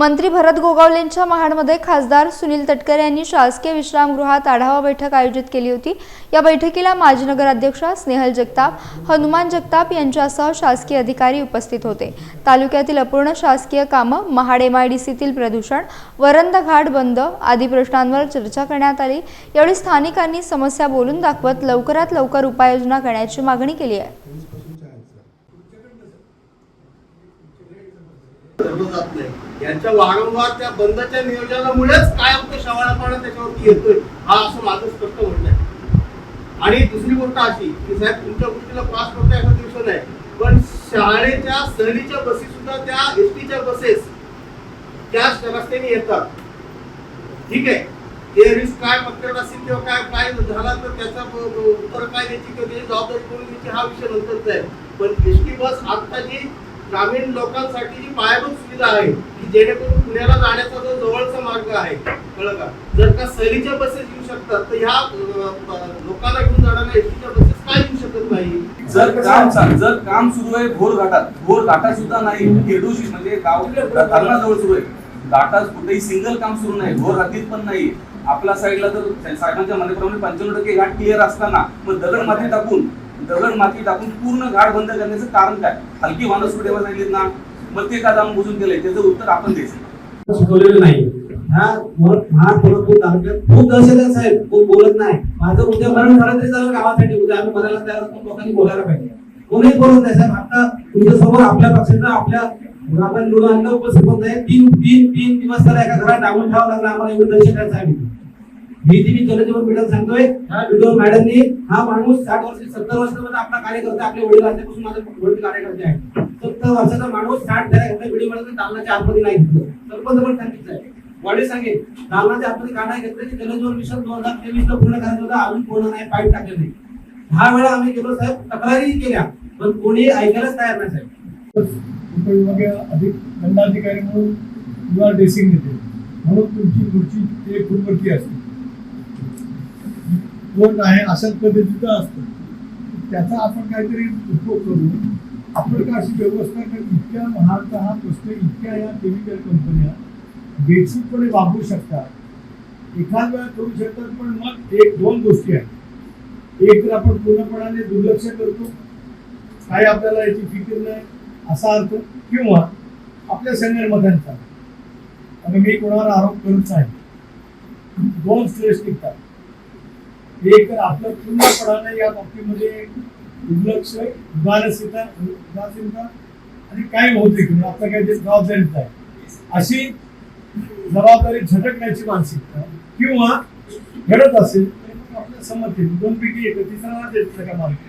मंत्री भरत गोगावलेंच्या महाडमध्ये खासदार सुनील तटकरे यांनी शासकीय विश्रामगृहात आढावा बैठक आयोजित केली होती. या बैठकीला माजी नगराध्यक्षा स्नेहल जगताप हनुमान जगताप यांच्यासह शासकीय अधिकारी उपस्थित होते. तालुक्यातील अपूर्ण शासकीय कामं महाड एमआयडीसीतील प्रदूषण वरंद घाट बंद आदी प्रश्नांवर चर्चा करण्यात आली. यावेळी स्थानिकांनी समस्या बोलून दाखवत लवकरात लवकर उपाययोजना करण्याची मागणी केली आहे. जात नाही यांच्या वारंवार त्या बंदच्या नियोजनामुळेच कायम तो शवाळापणा त्याच्यावरती येतोय. हा असं माझं स्पष्ट म्हणणं आहे. आणि दुसरी गोष्ट अशी की साहेब तुमच्या गोष्टीला पास करता एका दिवस नाही. पण शाळेच्या सहलीच्या बसेस सुद्धा त्या एस टीच्या बसेस त्या रस्त्याने येतात. ठीक आहे? ते रिस्क काय पकडत असेल किंवा काय काय झाला तर त्याचा उत्तर काय द्यायची किंवा त्याची जबाबदारी कोणी द्यायची हा विषय नंतरचा आहे. पण एस टी बस आता जी ग्रामीण लोकांसाठी जी पायाभूत सुविधा आहे की जेणेकरून पुण्याला जाण्याचा जो जवळचा मार्ग आहे कळलं का? जर का सहलीच्या बसेस येऊ शकतात तर ह्या लोकांना घेऊन जाणाऱ्या एस टीच्या बसेस काय येऊ शकत नाही? जर काम जर काम सुरू आहे भोर घाटात भोर घाटात सुद्धा नाही किरडूशी म्हणजे गाव धरणाजवळ सुरू आहे. घाटात कुठेही सिंगल काम सुरू नाही भोर हद्दीत पण नाही. आपल्या साईडला तर साहेबांच्या म्हणण्याप्रमाणे पंच्याण्णव टक्के घाट क्लिअर असताना मग दगड माती टाकून दगड माती टाकून पूर्ण घाट बंद करण्याचं कारण काय? हलकी माणूस कुठे सांगितलीत ना. मग ते का जाऊन बुजून गेलंय? त्याचं उत्तर आपण द्यायचं शिकवलेलं नाही. हा? तालुक्यात खूप दहशत साहेब. खूप बोलत नाही. माझं उद्या मरण झालं तरी चालेल गावासाठी. उद्या आम्ही मरायला तयार असतो. लोकांनी बोलायला पाहिजे. कोणीही बोलत नाही साहेब. आता तुमच्यासमोर आपल्या पक्षानं आपल्या आपण आहे. तीन तीन तीन दिवस त्याला एका घरात डाऊन ठेवावं लागला. आम्हाला एवढं दहशत आहे साहेब. मी ती मी जनजीवन मीडिया सांगतोय ह्या व्हिडिओ मॅडमनी हा माणूस साठ वर्ष सत्तर वर्षामध्ये आपला कार्यकर्ता आपले वडील असल्यापासून माझे वडील कार्यकर्ते आहेत सत्तर वर्षाचा माणूस साठ व्हिडिओमध्ये दालनाच्या आतमध्ये नाही घेतलं सरपंच पण सांगितलं आहे. वडील सांगेल दालनाच्या आतमध्ये का नाही घेतलं की जलजीवन मिशन दोन हजार तेवीस ला पूर्ण करायचं होतं अजून पूर्ण नाही पाईप टाकले नाही. दहा वेळा आम्ही गेलो साहेब तक्रारी केल्या पण कोणी ऐकायलाच तयार नाही साहेब. उपविभागीय अधिक दंडाधिकारी म्हणून यू आर ड्रेसिंग येते म्हणून तुमची खुर्ची ते खुर्वरती असते. कोण आहे अशाच पद्धतीचं असतं. त्याचा आपण काहीतरी उपयोग करू आपण का अशी व्यवस्था कर इतक्या महागचा हा प्रश्न इतक्या या केमिकल कंपन्या बेसिकपणे वापरू शकतात. एखाद वेळा करू शकतात पण मग एक दोन गोष्टी आहेत. एक तर आपण पूर्णपणाने दुर्लक्ष करतो. काही आपल्याला याची फिकीर नाही असा अर्थ. किंवा आपल्या संगणमतांचा आणि मी कोणावर आरोप करत नाही. दोन श्रेष्ठ निघतात. एक तर आपलं पूर्णपणानं या बाबतीमध्ये दुर्लक्ष उदासीनता उदासीनता आणि काय होते की आपलं काही ते आहे. अशी जबाबदारी झटकण्याची मानसिकता किंवा घडत असेल तर आपल्या संमती दोन पैकी एक तिसरा देत का मार्ग